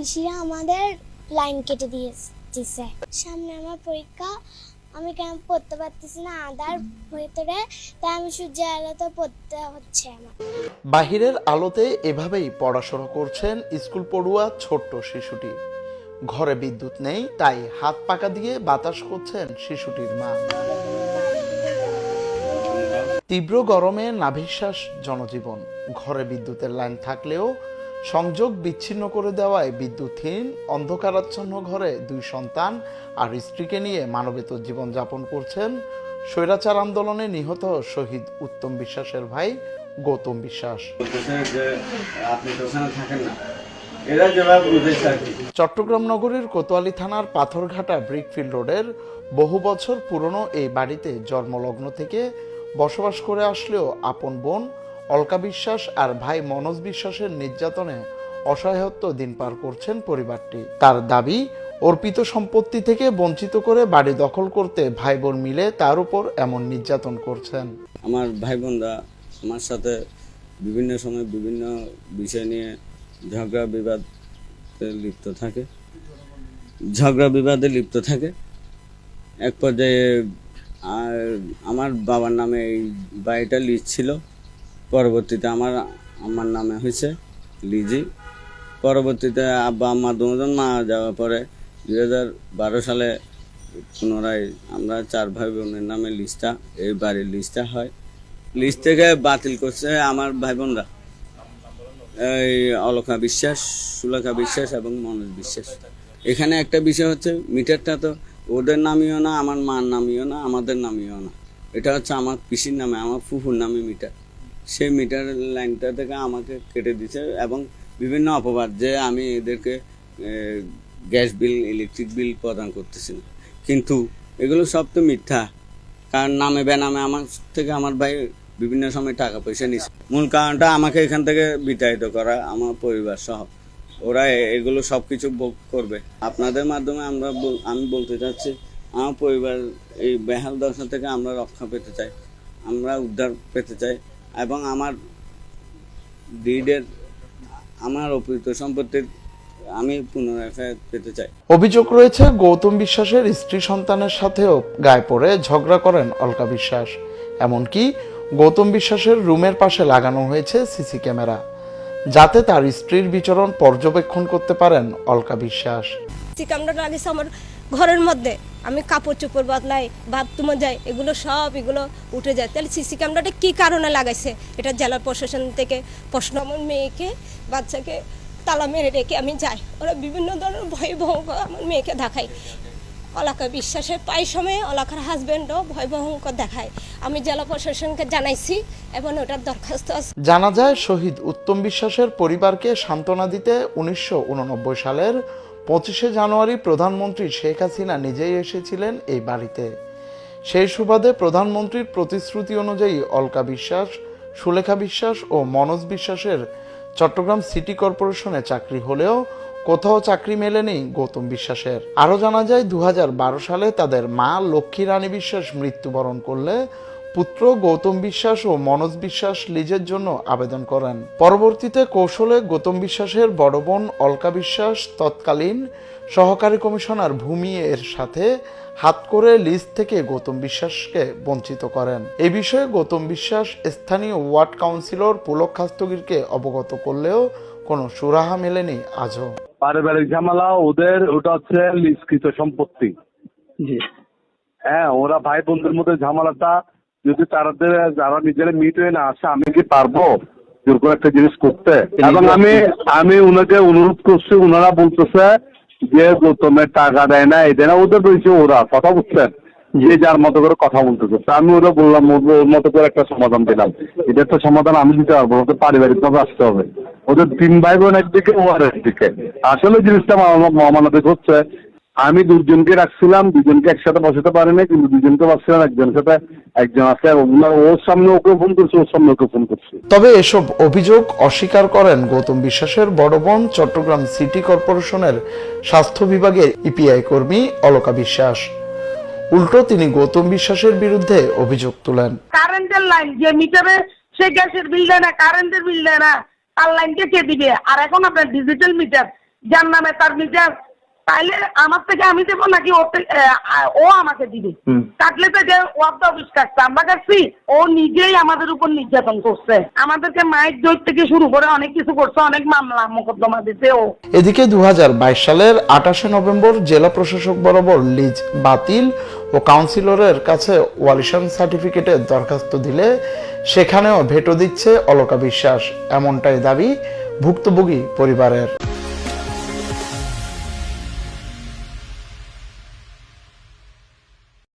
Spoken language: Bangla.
পিসিরা আমাদের লাইন কেটে দিয়ে দিছে। সামনে আমার পরীক্ষা, আমি কেন পড়তে পারতেছি না? আধার ভেতরে, তাই আমি সূর্যের আলোতে পড়তে হচ্ছে আমার। বাহিরের আলোতে এভাবেই পড়াশোনা করছেন স্কুল পড়ুয়া ছোট্ট শিশুটি। ঘরে বিদ্যুৎ নেই, তাই হাত পাকা দিয়ে বাতাস করছেন শিশুটির মা। তীব্র গরমে নাভিশ্বাস জনজীবন। ঘরে বিদ্যুতের লাইন থাকলেও সংযোগ বিচ্ছিন্ন করে দেওয়ায় বিদ্যুৎহীন অন্ধকারাচ্ছন্ন ঘরে দুই সন্তান আর স্ত্রীকে নিয়ে মানবেতর জীবনযাপন করছেন স্বৈরাচার আন্দোলনে নিহত শহীদ উত্তম বিশ্বাসের ভাই গৌতম বিশ্বাস। আপনি তো ওখানে থাকেন না। চট্টগ্রাম নগরীর কোতোয়ালি থানার পাথরঘাটা ব্রিকফিল্ড রোডের বহু বছর পুরনো এই বাড়িতে জন্মলগ্ন থেকে বসবাস করে আসলেও আপন বোন অলকা বিশ্বাস আর ভাই মনোজ বিশ্বাসের নির্যাতনে অসহায়ত্ব দিন পার করছেন পরিবারটি। তার দাবি, অর্পিত সম্পত্তি থেকে বঞ্চিত করে বাড়ি দখল করতে ভাই বোন মিলে তার উপর এমন নির্যাতন করছেন। আমার ভাই বোনরা আমার সাথে বিভিন্ন সময় বিভিন্ন বিষয় নিয়ে ঝগড়া বিবাদ লিপ্ত থাকে। ঝগড়া বিবাদে লিপ্ত থাকে। এক পর্যায়ে আর আমার বাবার নামে এই বাড়িটা লিজ ছিল। পরবর্তীতে আমার আমার নামে হয়েছে লিজি। পরবর্তীতে আব্বা, আম্মা দুজন মা যাওয়ার পরে দুই হাজার বারো সালে পুনরায় আমরা চার ভাই বোনের নামে লিস্টটা, এই বাড়ির লিস্টটা হয়। লিস্ট থেকে বাতিল করছে আমার ভাই বোনরা। এই অলকা বিশ্বাস সুলেখা বিশ্বাস এবং মনোজ বিশ্বাস। এখানে একটা বিষয় হচ্ছে, মিটারটা তো ওদের নামিও না, আমার মার নামিও না, আমাদের নামিও না। এটা হচ্ছে আমার পিসির নামে, আমার ফুফুর নামে মিটার। সেই মিটার লাইনটা থেকে আমাকে কেটে দিছে এবং বিভিন্ন অপবাদ যে আমি এদেরকে গ্যাস বিল ইলেকট্রিক বিল প্রদান করতেছি না। কিন্তু এগুলো সব তো মিথ্যা। কারণ নামে বেনামে আমার থেকে আমার ভাই বিভিন্ন সময় টাকা পয়সা নিচ্ছে মূল কারণটা আমাকে এখান থেকে বিতাড়িত করা আমার পরিবার সহ। ওরা এগুলো সব কিছু ভোগ করবে। আপনাদের মাধ্যমে আমরা আমি বলতে চাচ্ছি, আমার পরিবার এই বেহাল দশা থেকে আমরা রক্ষা পেতে চাই। আমরা উদ্ধার পেতে চাই। এবং আমার ডিডের আমার অপৃত সম্পত্তির আমি পুনরায় পেতে চাই। অভিযোগ রয়েছে গৌতম বিশ্বাসের স্ত্রী সন্তানের সাথেও গায়ে পড়ে ঝগড়া করেন অলকা বিশ্বাস। এমনকি গৌতম বিশ্বাসের রুমের পাশে লাগানো হয়েছে সিসি ক্যামেরা যাতে তার স্ত্রীর বিচরণ পর্যবেক্ষণ করতে পারেন অলকা বিশ্বাস। সিসি ক্যামেরা লাগিয়েছে আমার ঘরের মধ্যে। আমি কাপড় চোপড় বদলাই, বাথরুমে যাই, এগুলো সব এগুলো উঠে যায়। তাহলে সিসি ক্যামেরাটা কী কারণে লাগাইছে? এটা জেলা প্রশাসন থেকে প্রশ্ন। আমার মেয়েকে, বাচ্চাকে তালা মেরে রেখে আমি যাই। ওরা বিভিন্ন ধরনের ভয় ভয়ঙ্কর আমার মেয়েকে দেখায়। অলাকা বিশ্বাসের পাই সময়ে অলাকার হাজব্যান্ডও ভয় ভয়ঙ্কর দেখায়। আমি জেলা প্রশাসনকে জানাইছি, এবং ওটার দরখাস্ত আছে। জানা যায়, শহীদ উত্তম বিশ্বাসের পরিবারকে সান্ত্বনা দিতে উনিশশো উননব্বই সালের পঁচিশে জানুয়ারি প্রধানমন্ত্রী শেখ হাসিনা নিজেই এসেছিলেন এই বাড়িতে। সেই সুবাদে প্রধানমন্ত্রীর প্রতিশ্রুতি অনুযায়ী অলকা বিশ্বাস, সুলেখা বিশ্বাস ও মনোজ বিশ্বাসের চট্টগ্রাম সিটি কর্পোরেশনে চাকরি হলেও কোথাও চাকরি মেলেনি গৌতম বিশ্বাসের। আরও জানা যায় দু হাজার বারো সালে তাদের মা লক্ষ্মী রানী বিশ্বাস মৃত্যুবরণ করলে পুত্র গৌতম বিশ্বাস ও মনোজ বিশ্বাস লিজের জন্য আবেদন করেন। পরবর্তীতে কৌশলে গৌতম বিশ্বাসের বড় বোন অলকা বিশ্বাস তৎকালীন সহকারী কমিশনার ভূমি এর সাথে হাত করে লিজ থেকে গৌতম বিশ্বাসকে বঞ্চিত করেন। এ বিষয়ে গৌতম বিশ্বাস স্থানীয় ওয়ার্ড কাউন্সিলর পুলক খাস্তগিরকে অবগত করলেও কোনো সুরাহা মেলেনি আজও। পারিবারিক ঝামেলা ওদের ওটা হচ্ছে লিস্কৃত সম্পত্তি। জি। হ্যাঁ ওরা ভাই বোনদের মধ্যে ঝামেলাটা যদি তাদের যারা নিজেরা মিট হয়ে না আসে আমি কি পারব? জোর করে একটা জিনিস করতে। এবং আমি আমি ওনাকে অনুরোধ করছি ওনারা বলতেছে যে গৌতমের টাকা দেয় না এই দেয় না। ওদের রয়েছে ওরা কথা বুঝছেন? যে যার মতো করে কথা বলতেছে। তা আমি ওরা বললাম ওর ওর মতো করে একটা সমাধান দিলাম। এটা একটা সমাধান আমি দিতে পারব ওদের পারিবারিক ভাবে আসতে হবে। ওদের তিন ভাই বোন একদিকে ও আর একদিকে আসলে জিনিসটা মহামানবিক হচ্ছে আমি দুজনকে রাখছিলাম দুজনকে একসাথে বসাতে পারি না কিন্তু দুজনকে পাচ্ছিলাম একজনের সাথে একজন আছে ওর সামনে ওকে ফোন করছি ওর সামনে ওকে ফোন করছি। তবে এসব অভিযোগ অস্বীকার করেন গৌতম বিশ্বাসের বড় বোন চট্টগ্রাম সিটি কর্পোরেশনের স্বাস্থ্য বিভাগের ইপিআই কর্মী অলকা বিশ্বাস। উল্টো তিনি গৌতম বিশ্বাসের বিরুদ্ধে অভিযোগ তুলেন। কারেন্টের লাইন যে মিটারে সে গ্যাসের বিল দেয় না কারেন্টের বিল দেয় না তার লাইনকে কে দিবে? আর এখন আপনার ডিজিটাল মিটার যার নামে তার মিটার তাইলে আমার থেকে আমি দেবো নাকি ও আমাকে দিবে? কাটলে তো যে ওয়ার্ড অফিস কাটছে আমরা কাটছি ও নিজেই আমাদের উপর নির্যাতন করছে। আমাদেরকে মায়ের দই থেকে শুরু করে অনেক কিছু করছে অনেক মামলা মোকদ্দমা দিতে ও। এদিকে দু হাজার বাইশ সালের আঠাশে নভেম্বর জেলা প্রশাসক বরাবর লিজ বাতিল ও কাউন্সিলরের কাছে ওয়ালিশন সার্টিফিকেটের দরখাস্ত দিলে সেখানেও ভেটো দিচ্ছে অলকা বিশ্বাস। এমনটাই দাবি ভুক্তভোগী পরিবারের।